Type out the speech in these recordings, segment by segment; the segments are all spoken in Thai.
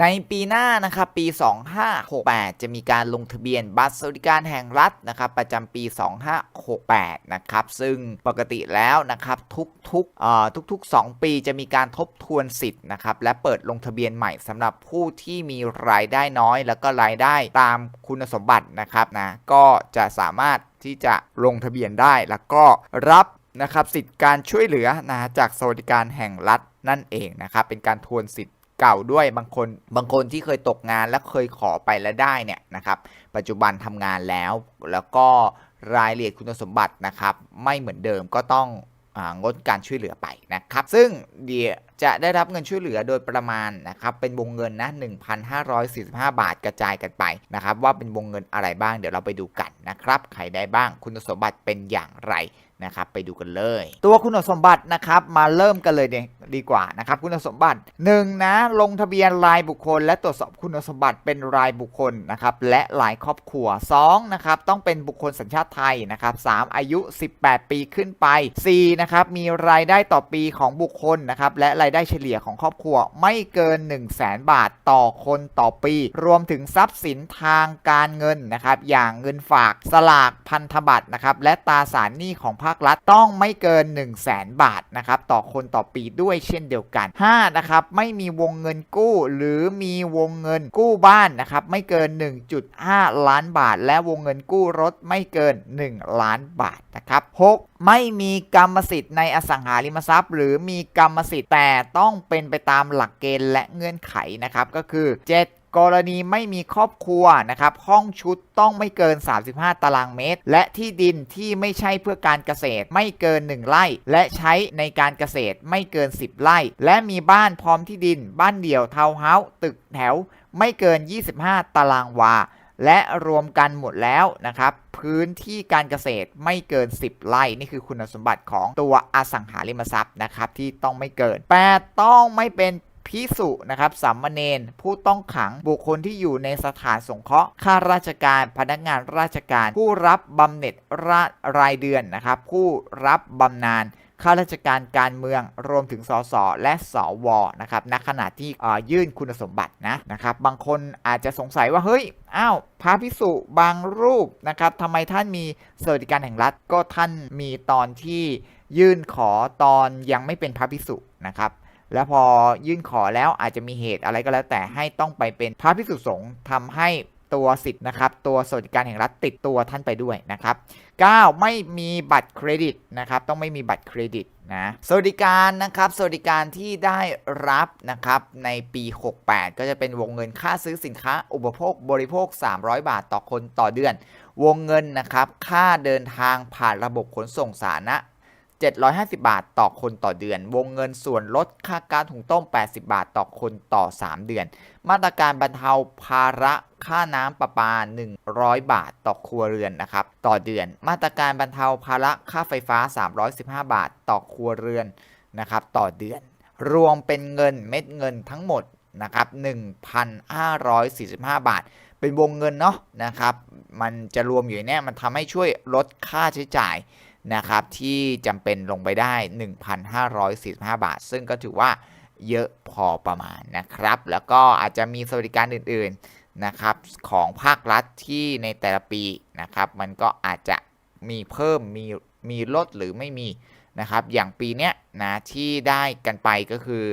ในปีหน้านะครับปี 2568 จะมีการลงทะเบียนบัตรสวัสดิการแห่งรัฐนะครับประจำปี 2568 นะครับซึ่งปกติแล้วนะครับทุกๆเอ่อทุกๆ 2 ปีจะมีการทบทวนสิทธิ์นะครับและเปิดลงทะเบียนใหม่สำหรับผู้ที่มีรายได้น้อย แล้วก็รายได้ตามคุณสมบัตินะครับนะก็จะสามารถที่จะลงทะเบียนได้แล้วก็รับนะครับสิทธิ์การช่วยเหลือนะจากสวัสดิการแห่งรัฐนั่นเองนะครับเป็นการทวนสิทธิ์ เก่าด้วยบางคนบางคนที่เคยตกงานและเคยขอไปแล้วได้เนี่ยนะครับปัจจุบันทำงานแล้วแล้วก็รายละเอียดคุณสมบัตินะครับ ไม่เหมือนเดิมก็ต้องงดการช่วยเหลือไปนะครับ ซึ่งเดี๋ยวจะได้รับเงินช่วยเหลือโดยประมาณนะครับ เป็นวงเงินนะ 1,545 บาทกระจายกันไปนะครับ ว่าเป็นวงเงินอะไรบ้างเดี๋ยวเราไปดูกันนะครับ ใครได้บ้างคุณสมบัติเป็นอย่างไร นะครับไปดูกันเลย ตัวคุณสมบัตินะครับมาเริ่มกันเลยเนี่ยดีกว่านะครับคุณสมบัติ 1 นะลงทะเบียนรายบุคคล และตรวจสอบคุณสมบัติเป็นรายบุคคลนะครับและรายครอบครัว 2 นะครับต้องเป็นบุคคลสัญชาติไทยนะครับ 3 อายุ 18 ปีขึ้นไป 4 นะครับมีรายได้ต่อปีของบุคคลนะครับและรายได้เฉลี่ยของครอบครัวไม่เกิน 1 0 0 0 0แบาทต่อคนต่อปี รวมถึงทรัพย์สินทางการเงินนะครับอย่างเงินฝากสลากพันธบัตรนะครับและตราสารหนี้ของภาครัฐต้องไม่เกิน 1 0 0 0 0แบาทนะครับต่อคนต่อปีด้วยเช่นเดียวกัน 5 นะครับไม่มีวงเงินกู้ หรือมีวงเงินกู้บ้านนะครับไม่เกิน 1.5 ล้านบาท และวงเงินกู้รถไม่เกิน 1 ล้านบาทนะครับ 6 ไม่มีกรรมสิทธิ์ในอสังหาริมทรัพย์ หรือมีกรรมสิทธิ์แต่ต้องเป็นไปตามหลักเกณฑ์และเงื่อนไขนะครับก็คือ 7 กรณีไม่มีครอบครัวนะครับห้องชุดต้องไม่เกิน 35 ตารางเมตร และที่ดินที่ไม่ใช่เพื่อการเกษตรไม่เกิน 1 ไร่ และใช้ในการเกษตรไม่เกิน 10 ไร่ และมีบ้านพร้อมที่ดิน บ้านเดี่ยวทาวน์เฮาส์ตึกแถว ไม่เกิน 25 ตารางวา และรวมกันหมดแล้วนะครับพื้นที่การเกษตรไม่เกิน 10 ไร่ นี่คือคุณสมบัติของตัวอสังหาริมทรัพย์นะครับที่ต้องไม่เกิน 8 ต้องไม่เป็น พิสุนะครับสามเณรผู้ต้องขังบุคคลที่อยู่ในสถานสงเคราะห์ข้าราชการพนักงานราชการ ผู้รับบำเหน็จรารายเดือนนะครับผู้รับบำนาญข้าราชการการเมืองรวมถึงสสและสวนะครับณขณะที่ยื่นคุณสมบัตินะนะครับ บางคนอาจจะสงสัยว่าเฮ้ยอ้าวพระพิสุบางรูปนะครับทำไมท่านมีสวัสดิการแห่งรัฐก็ท่านมีตอนที่ยื่นขอตอนยังไม่เป็นพระพิสุนะครับ แล้วพอยื่นขอแล้วอาจจะมีเหตุอะไรก็แล้วแต่ให้ต้องไปเป็นพระพิสุสงฆ์ทำให้ตัวสิทธิ์นะครับ ตัวสวัสดิการแห่งรัฐติดตัวท่านไปด้วยนะครับ 9. ไม่มีบัตรเครดิตนะครับ ต้องไม่มีบัตรเครดิตนะสวัสดิการนะครับสวัสดิการที่ได้รับนะครับในปี 68 ก็จะเป็นวงเงินค่าซื้อสินค้า อุปโภคบริโภค 300 บาทต่อคนต่อเดือน วงเงินนะครับ ค่าเดินทางผ่านระบบขนส่งสาธารณะ 750 บาทต่อคนต่อเดือน วงเงินส่วนลดค่าการถุงต้ม 80 บาทต่อคนต่อ 3 เดือน มาตรการบรรเทาภาระค่าน้ำประปา 100 บาทต่อครัวเรือนนะครับต่อเดือน มาตรการบรรเทาภาระค่าไฟฟ้า 315 บาทต่อครัวเรือนนะครับต่อเดือน รวมเป็นเงินเม็ดเงินทั้งหมดนะครับ1,545 บาท เป็นวงเงินเนาะนะครับ มันจะรวมอยู่เนี่ยมันทำให้ช่วยลดค่าใช้จ่าย นะครับที่จำเป็นลงไปได้ 1,545 บาท ซึ่งก็ถือว่าเยอะพอประมาณนะครับ แล้วก็อาจจะมีสวัสดิการอื่นๆนะครับของภาครัฐที่ในแต่ละปีนะครับมันก็อาจจะมีเพิ่มมีมีลดหรือไม่มีนะครับอย่างปีเนี้ยนะที่ได้กันไปก็คือ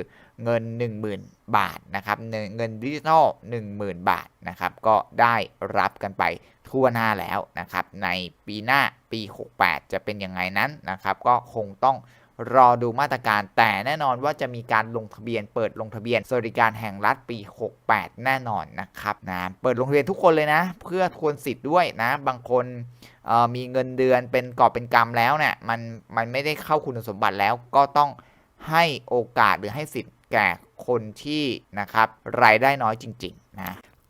เงิน 10,000 บาทนะครับเงินดิจิทัล10,000 บาทนะครับก็ได้รับกันไป ทั่วหน้าแล้วนะครับในปีหน้าปี 68 จะเป็นยังไงนั้นนะครับก็คงต้องรอดูมาตรการแต่แน่นอนว่าจะมีการลงทะเบียน เปิดลงทะเบียนสวัสดิการแห่งรัฐปี 68 แน่นอนนะครับนะเปิดลงทะเบียนทุกคนเลยนะ เพื่อทวนสิทธิ์ด้วยนะ บางคนมีเงินเดือนเป็นกอบเป็นกรรมแล้วเนี่ยมันมันไม่ได้เข้าคุณสมบัติแล้วก็ต้องให้โอกาสหรือให้สิทธิ์แก่คนที่นะครับรายได้น้อยจริงๆนะ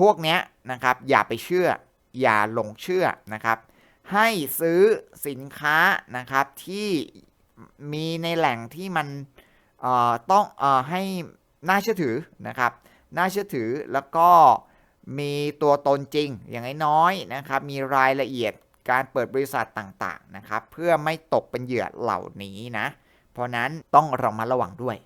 พวกเนี้ยนะครับอย่าไปเชื่อ อย่าหลงเชื่อนะครับ ให้ซื้อสินค้านะครับที่มีในแหล่งที่มันเอ่อต้องเอ่อให้น่าเชื่อถือนะครับ น่าเชื่อถือแล้วก็มีตัวตนจริงอย่างน้อยๆนะครับ มีรายละเอียดการเปิดบริษัทต่างๆนะครับ เพื่อไม่ตกเป็นเหยื่อเหล่านี้นะ เพราะนั้นต้องระมัดระวังด้วย